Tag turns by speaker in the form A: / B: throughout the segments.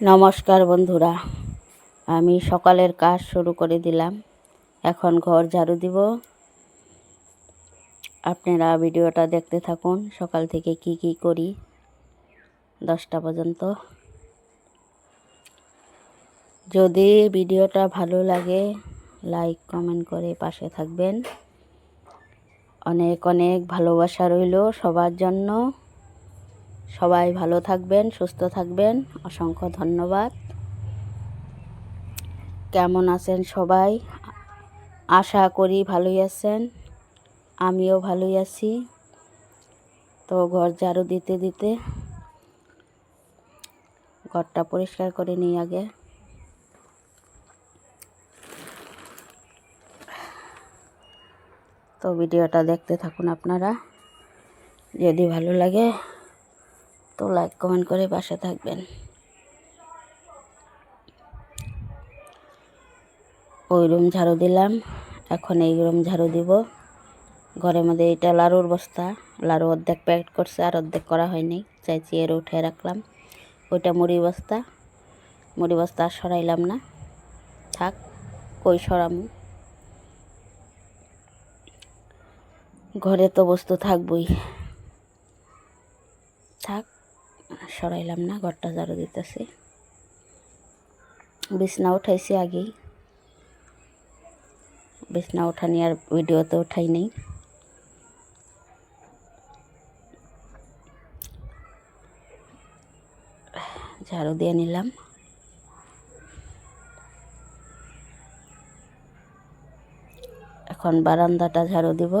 A: নমস্কার বন্ধুরা, আমি সকালের কাজ শুরু করে দিলাম। এখন ঘর ঝাড়ু দিব। আপনারা ভিডিওটা দেখতে থাকুন, সকাল থেকে কি কি করি দশটা পর্যন্ত। যদি ভিডিওটা ভালো লাগে, লাইক, কমেন্ট করে পাশে থাকবেন। অনেক অনেক ভালোবাসা রইল সবার জন্য। সবাই ভালো থাকবেন, সুস্থ থাকবেন। অসংখ্য ধন্যবাদ। কেমন আছেন সবাই? আশা করি ভালোই আছেন। আমিও ভালোই আছি। তো ঘর ঝাড়ু দিতে দিতে ঘরটা পরিষ্কার করে নিই আগে। তো ভিডিওটা দেখতে থাকুন আপনারা। যদি ভালো লাগে তো লাইক, কমেন্ট করে পাশে থাকবেন। ওই রুম ঝাড়ু দিলাম। এখন এই রুম ঝাড়ু দিব। ঘরের মধ্যে এটা লাড়ুর বস্তা। লাড়ু অর্ধেক প্যাকেট করছে আর অর্ধেক করা হয়নি। চাইছি এর উঠে রাখলাম। ওইটা মুড়ি বস্তা। মুড়ি বস্তা আর সরাইলাম না। থাক, কই সরামু? ঘরে তো বস্তু থাকবই। থাক সরাইলাম না, ঘরটা ঝাড়ু দিতেছি। বিছনা উঠাইছি আগেই। বিছনা উঠানি আর ভিডিওতে উঠাই নেই। ঝাড়ু দিয়ে নিলাম। এখন বারান্দাটা ঝাড়ু দিব।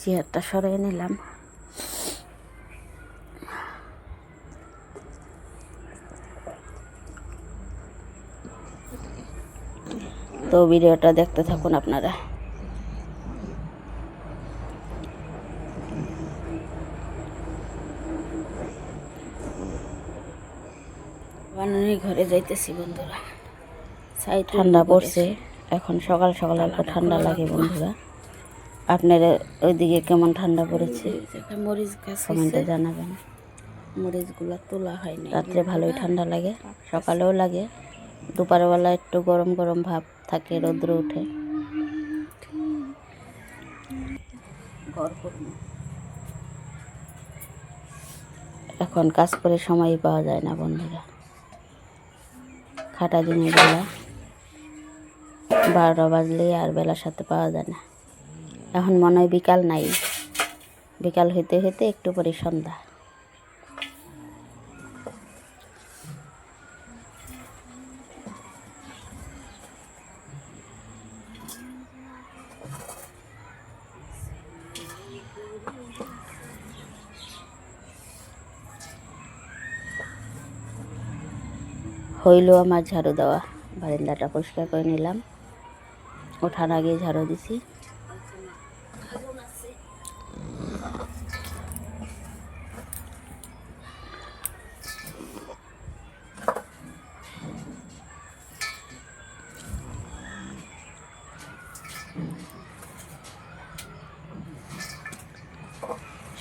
A: চেয়ারটা সরিয়ে নিলাম। তো ভিডিওটা দেখতে থাকুন আপনারা। বানানোর ঘরে যাইতেছি বন্ধুরা। সাই ঠান্ডা পড়ছে। এখন সকাল সকাল অল্প ঠান্ডা লাগে বন্ধুরা। আপনার ওইদিকে কেমন ঠান্ডা পড়েছে?
B: মরিচ গাছ
A: কমেন্টে জানাবেন।
B: মরিচগুলো তোলা হয়নি।
A: রাত্রে ভালোই ঠান্ডা লাগে সকালেও লাগে। দুপুরবেলা একটু গরম গরম ভাব থাকে রৌদ্র উঠে এখন কাজ করে সময়ই পাওয়া যায় না বন্ধুরা। খাটা দিনের বেলা বারোটা বাজলেই আর বেলার সাথে পাওয়া যায় না। এখন মনে হয় বিকাল নাই। বিকাল হইতে হইতে একটু পরে সন্ধ্যা। হইল আমার ঝাড়ু দেওয়া। বারান্দাটা পরিষ্কার করে নিলাম। ওঠার আগে ঝাড়ু দিছি।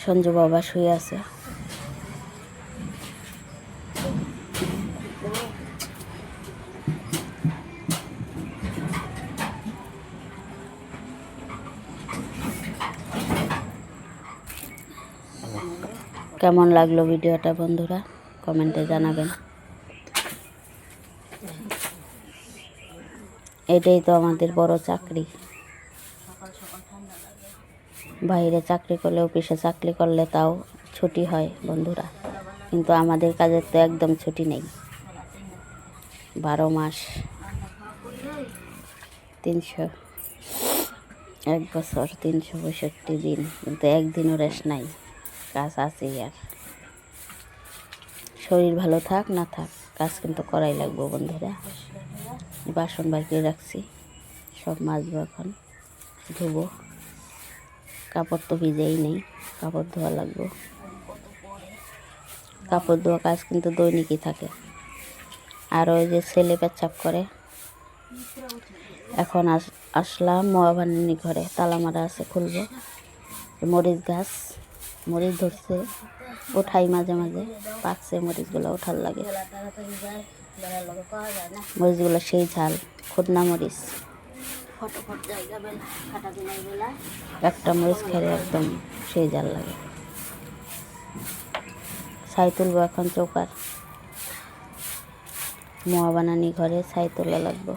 A: সঞ্জু বাবা শুয়ে আছে। কেমন লাগল ভিডিওটা বন্ধুরা? কমেন্টে জানাবেন। এটাই তো আমাদের বড় চাকরি। বাইরে চাকরি করলে, অফিসে চাকরি করলে তাও ছুটি হয় বন্ধুরা। কিন্তু আমাদের কাজের তো একদম ছুটি নেই। বারো মাস, তিনশো, এক বছর, তিনশো পঁয়ষট্টি দিন। কিন্তু একদিনও রেস্ট নাই। কাজ আছেই আর। শরীর ভালো থাক, না থাক, কাজ কিন্তু করাই লাগবো বন্ধুরা। বাসন বার করে রাখছি। সব মাজবো এখন। ধুবো। কাপড় তো ভিজেই নেই, কাপড় ধোয়া লাগবে। কাপড় ধোয়া কাজ কিন্তু দৈনিকই থাকে। আর ওই যে ছেলে পেচ্ছাপ করে, এখন আস, আসলাম মোয়াবানি ঘরে তালা মারা আছে খুলবো। মরিচ গাছ, মরিচ ধরছে, ওঠাই মাঝে মাঝে, পাকছে, মরিচগুলো ওঠার লাগে। মরিচগুলো সেই ঝাল, খুদনা মরিচ।
B: ফটোফট জায়গা বেলা কাটা দিনের বেলা
A: একটা মরিচ খেলে একদম সেই জাল লাগে। ছাই তুলবো এখন চৌকার। মোয়া বানানি ঘরে ছাই তোলা লাগবো।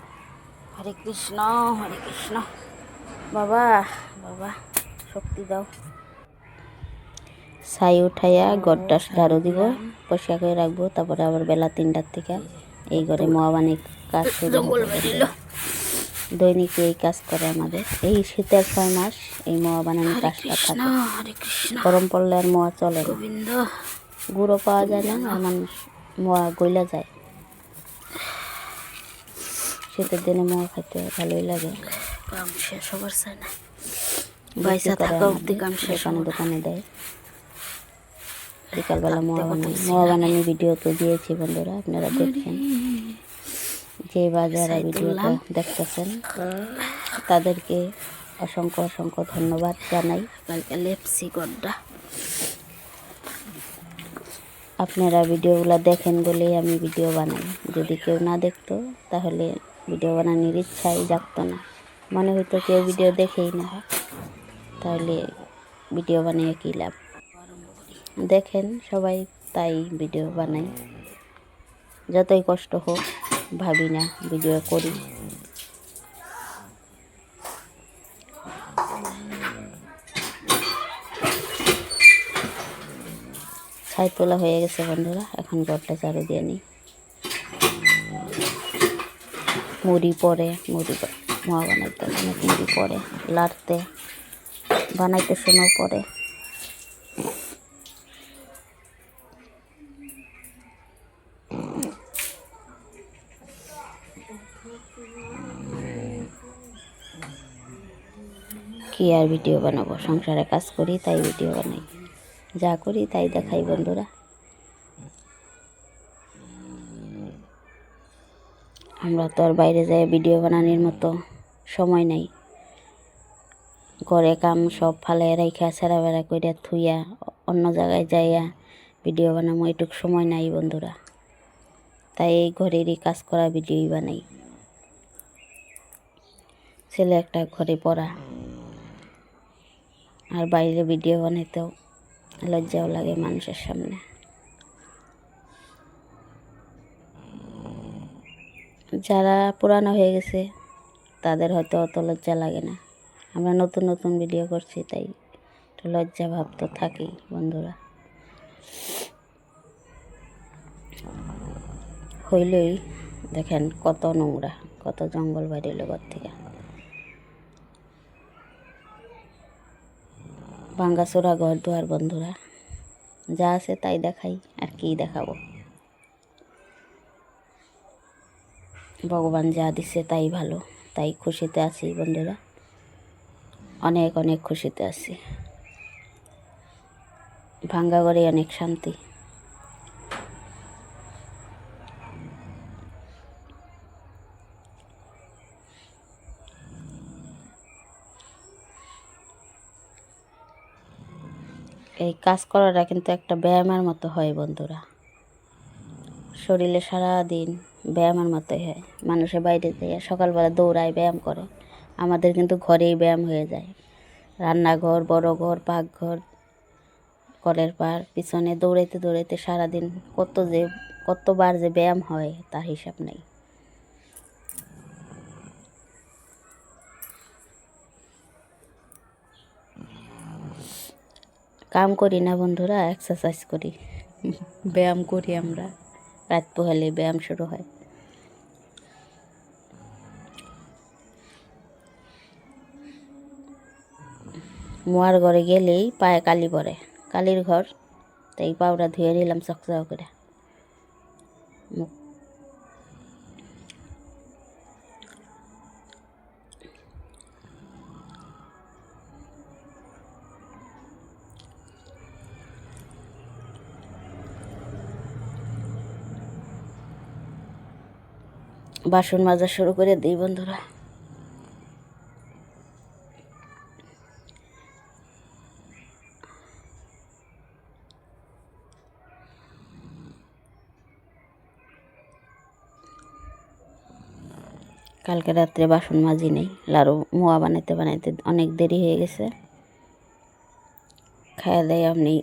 A: হরে কৃষ্ণ হরে কৃষ্ণ। বাবা বাবা শক্তি দাও। ছাই উঠাইয়া গড়টা ঝাড়ু দিব পরিষ্কার করে রাখব তারপরে আবার বেলা তিনটার থেকে এই ঘরে মোয়া বানি কাজ শুরু। দৈনিক এই কাজ করে আমাদের। এই শীতের ছয় মাস এই মোয়া বানানোর কাজটা থাকে। গরম পড়লে আর মোয়া চলে না। গুঁড়ো পাওয়া যায় না আর মানুষ মোয়া গইলা যায়। শীতের দিনে মোয়া খাইতে ভালোই লাগে। দোকানে দেয়। বিকালবেলা মোয়া বানানি মোয়া বানানি ভিডিও তো দিয়েছি বন্ধুরা আপনারা দেখছেন। যে বা যারা ভিডিওটা দেখতেছেন তাদেরকে অসংখ্য অসংখ্য ধন্যবাদ জানাই।
B: কালকে লেপসি গড্ডা।
A: আপনারা ভিডিওগুলো দেখেন বলেই আমি ভিডিও বানাই। যদি কেউ না দেখতো তাহলে ভিডিও বানানোর ইচ্ছাই জাগতো না। মনে হইতো কেউ ভিডিও দেখেই না। তাহলে ভিডিও বানিয়ে কী লাভ? দেখেন সবাই তাই ভিডিও বানাই যতই কষ্ট হোক। ভাবি না ভিডিও করি। ছাই তোলা হয়ে গেছে বন্ধুরা, এখন গড়টা চারু দিয়ে নিই। মুড়ি পরে, মুড়ি মোয়া বানাইতে অনেক মুড়ি পরে, লাড়তে, বানাইতে সময় পরে। কি আর ভিডিও বানাবো? সংসারে কাজ করি, তাই ভিডিও বানাই। যা করি, তাই দেখাই, বন্ধুরা। আমরা তো আর বাইরে যাই ভিডিও বানানোর মতো সময় নাই। ঘরে কাম সব ফালে রেখা ছেঁড়া বেড়া করে থুইয়া, অন্য জায়গায় যাইয়া ভিডিও বানাবো এটুক সময় নাই, বন্ধুরা। তাই এই ঘরেরই কাজ করা ভিডিওই বানাই। ছেলে একটা ঘরে পড়া। আর বাইরে ভিডিও বানাইতেও লজ্জাও লাগে মানুষের সামনে। যারা পুরানো হয়ে গেছে, তাদের হয়তো অত লজ্জা লাগে না। আমরা নতুন নতুন ভিডিও করছি, তাই একটু লজ্জা ভাব তো থাকেই বন্ধুরা। হইলেই, দেখেন কত নোংরা, কত জঙ্গল এলো ঘর থেকে। ভাঙ্গাচোরা ঘর দুয়ার বন্ধুরা। যা আছে তাই দেখাই, আর কি দেখাবো। ভগবান যা দিছে তাই ভালো, তাই খুশিতে আছি বন্ধুরা। অনেক অনেক খুশিতে আছি। ভাঙ্গা ঘরে অনেক শান্তি। এই কাজ করাটা কিন্তু একটা ব্যায়ামের মতো হয় বন্ধুরা। শরীরে সারা দিন ব্যায়ামের মতোই হয়। মানুষের বাইরে যায় সকালবেলা দৌড়ায়, ব্যায়াম করে। আমাদের কিন্তু ঘরেই ব্যায়াম হয়ে যায়। রান্নাঘর, বড় ঘর, পাকঘর, কলের পার, পিছনে দৌড়াইতে দৌড়াইতে সারাদিন কত যে, কতবার যে ব্যায়াম হয় তার হিসাব নেই। কাম করি না বন্ধুরা এক্সারসাইজ করি। ব্যায়াম করি আমরা। রাত পোহালে ব্যায়াম শুরু হয়। মোয়ার ঘরে গেলেই পায়ে কালি পড়ে। কালির ঘর, তাই পাউডার ধুয়ে নিলাম চকচক করে। মুখ বাসন মাজা শুরু করে দিই বন্ধুরা। কালকে রাত্রে বাসন মাজি নেই লাড়ু মোয়া বানাইতে বানাইতে অনেক দেরি হয়ে গেছে। খাওয়া দাওয়া আপনি